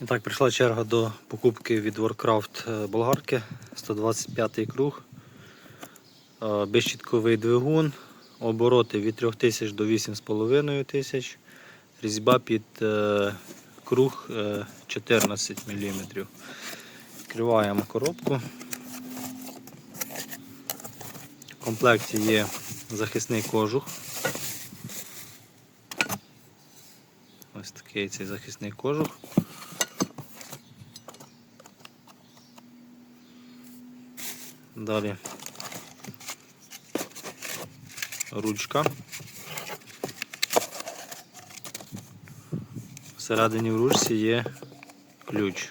І так, прийшла черга до покупки від Warcraft е, болгарки 125 круг, Е, безщітковий двигун, обороти від 3000 до 8500, різьба під е, круг е, 14 мм. Відкриваємо коробку. В комплекті є захисний кожух. Ось такий цей захисний кожух. Далі ручка. Всередині в ручці є ключ.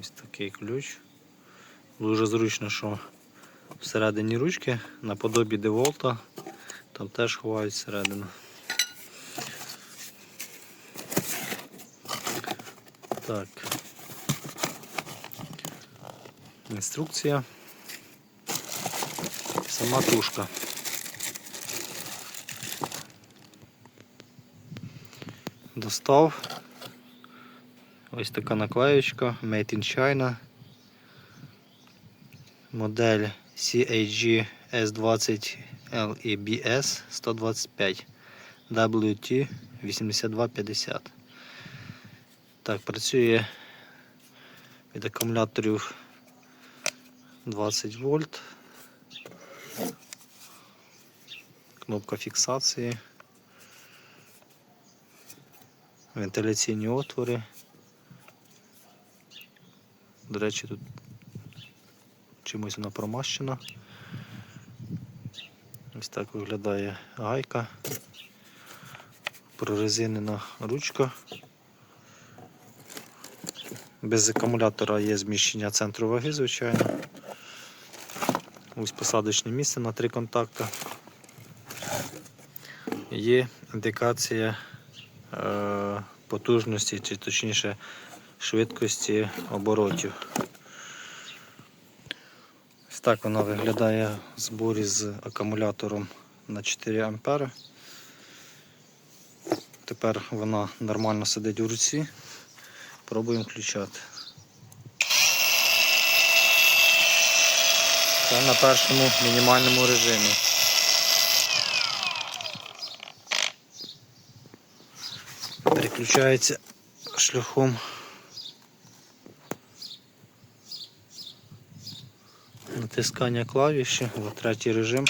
Ось такий ключ. Дуже зручно, що всередині ручки, наподобі деволта, там теж ховають всередину. Так. Інструкція. Сама тушка. Достав. Ось така наклеєчка Made in China. Модель CAG S20 LEBS 125 WT 8250. Так, працює від акумуляторів 20 вольт. Кнопка фіксації. Вентиляційні отвори. До речі, тут чимось вона промащена. Ось так виглядає гайка. Прорезинена ручка. Без акумулятора є зміщення центру ваги, звичайно. Ось посадочне місце на три контакти. Є індикація е, потужності, чи точніше швидкості оборотів. Ось так вона виглядає в зборі з акумулятором на 4 А. Тепер вона нормально сидить у руці. Пробуємо включати. Це на першому мінімальному режимі. Переключається шляхом натискання клавіші, в третій режим.